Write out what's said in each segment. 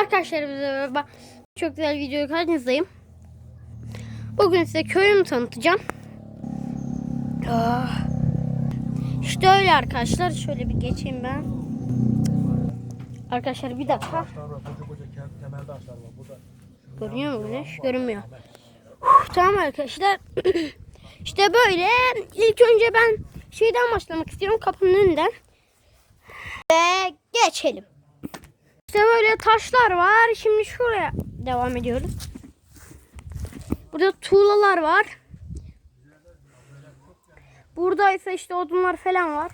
Arkadaşlar merhaba. Çok güzel video karşınızdayım. Bugün size köyümü tanıtacağım. Ah. İşte öyle arkadaşlar. Şöyle bir geçeyim ben. Arkadaşlar bir dakika. Görünüyor mu güneş? Görünmüyor. Uf, tamam arkadaşlar. işte böyle. İlk önce ben şeyden başlamak istiyorum. Kapının önünden. Ve geçelim. İşte böyle taşlar var. Şimdi şuraya devam ediyoruz. Burada tuğlalar var. Burada ise işte odunlar falan var.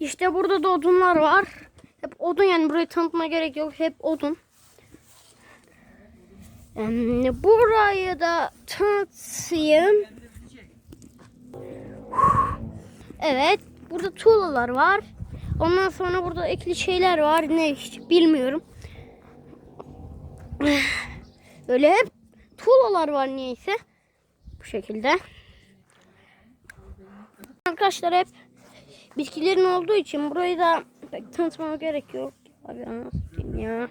İşte burada da odunlar var. Hep odun yani burayı tanıtmaya gerek yok. Hep odun. Yani burayı da tanıtayım. Evet. Burada tuğlalar var. Ondan sonra burada ekli şeyler var. Ne hiç bilmiyorum. Böyle hep tuğlalar var niyeyse. Bu şekilde. Arkadaşlar hep bitkilerin olduğu için burayı da pek tanıtmama gerek yok. Abi anlatayım ya.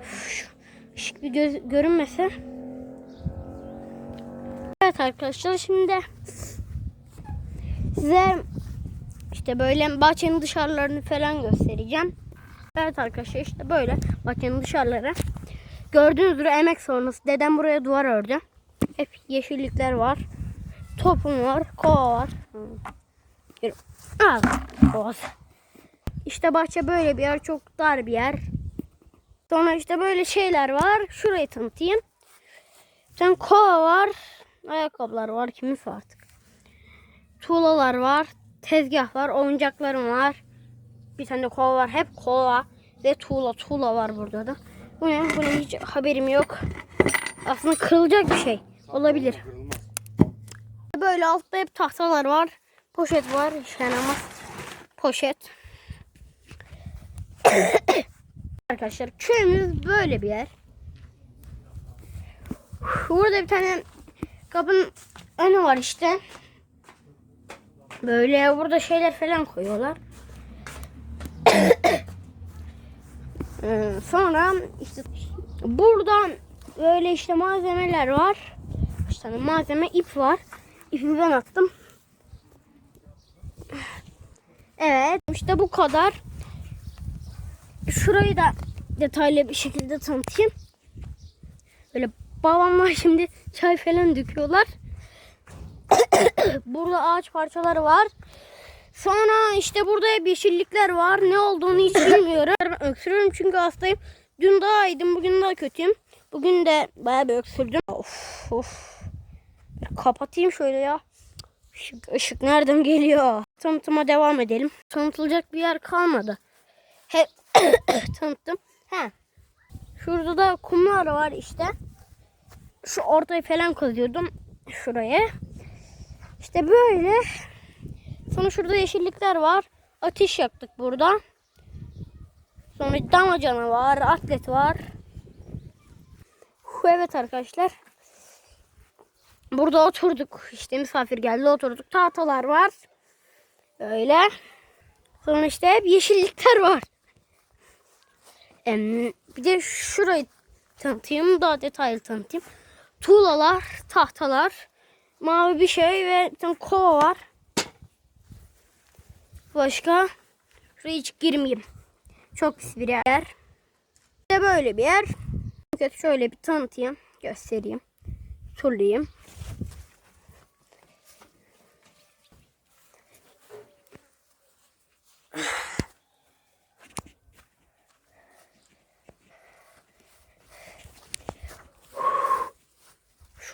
Üf, Işık bir göz, görünmese. Evet arkadaşlar şimdi size işte böyle bahçenin dışarılarını falan göstereceğim. Evet arkadaşlar işte böyle bahçenin dışarıları. Gördüğünüz üzere emek sonrası dedem buraya duvar ördü. Hep yeşillikler var. Topum var, kova var. Al. Boğaz. İşte bahçe böyle bir yer, çok dar bir yer. Sonra işte böyle şeyler var. Şurayı tanıtayım. Tane kova var. Ayakkabılar var. Kimin artık. Tuğlalar var. Tezgah var. Oyuncaklarım var. Bir tane de kova var. Hep kova ve tuğla. Tuğla var burada da. Bu ne? Bunun hiç haberim yok. Aslında kırılacak bir şey. Olabilir. Böyle altta hep tahtalar var. Poşet var. Yaramaz. Poşet. Arkadaşlar köyümüz böyle bir yer. Burada bir tane kapının önü var işte. Böyle burada şeyler falan koyuyorlar. Sonra işte burada böyle işte malzemeler var. Bir tane malzeme ip var. İpi ben attım. Evet işte bu kadar. Şurayı da detaylı bir şekilde tanıtayım. Böyle babamlar şimdi çay falan döküyorlar. burada ağaç parçaları var. Sonra işte burada hep yeşillikler var. Ne olduğunu hiç bilmiyorum. Öksürüyorum çünkü hastayım. Dün daha iyiydim, bugün daha kötüyüm. Bugün de bayağı bir öksürdüm. Of of. Kapatayım şöyle ya. Işık, ışık nereden geliyor? Tanıtıma devam edelim. Tanıtılacak bir yer kalmadı. Hep tanıttım. He. Şurada da kumlar var işte. Şu ortayı falan kazıyordum. Şuraya. İşte böyle. Sonra şurada yeşillikler var. Ateş yaktık burada. Sonra damacana var. Atlet var. Evet arkadaşlar. Burada oturduk. İşte misafir geldi oturduk. Tahtalar var. Böyle. Sonra işte hep yeşillikler var. Bir de şurayı tanıtayım. Daha detaylı tanıtayım. Tuğlalar, tahtalar, mavi bir şey ve kova var. Başka? Şuraya hiç girmeyeyim. Çok pis bir yer. İşte böyle bir yer. Şöyle bir tanıtayım. Göstereyim. Turlayayım.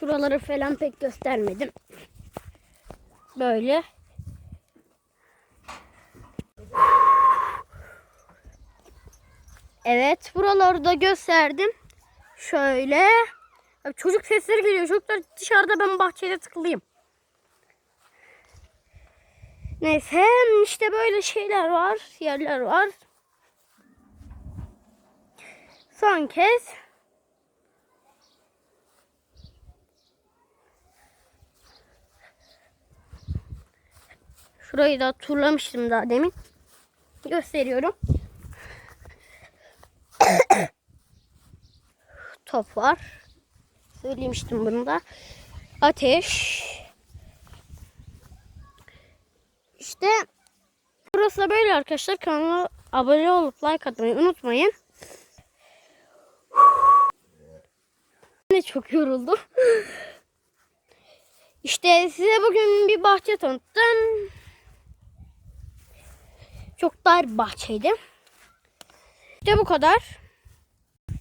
Şuraları falan pek göstermedim. Böyle. Evet, buraları da gösterdim. Şöyle. Çocuk sesleri geliyor. Çocuklar dışarıda ben bahçede tıkılayım. Neyse işte böyle şeyler var. Yerler var. Son kez. Şurayı da turlamıştım daha demin. Gösteriyorum. top var. Söylemiştim bunu da. Ateş. İşte burası da böyle arkadaşlar. Kanala abone olup like atmayı unutmayın. Ne çok yoruldum. İşte size bugün bir bahçe tanıttım. Çok dar bahçeydi. İşte bu kadar.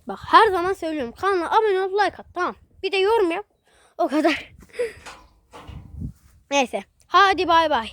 Bak her zaman söylüyorum. Kanala abone ol like at tamam. Bir de yorum yap. O kadar. Neyse. Hadi bay bay.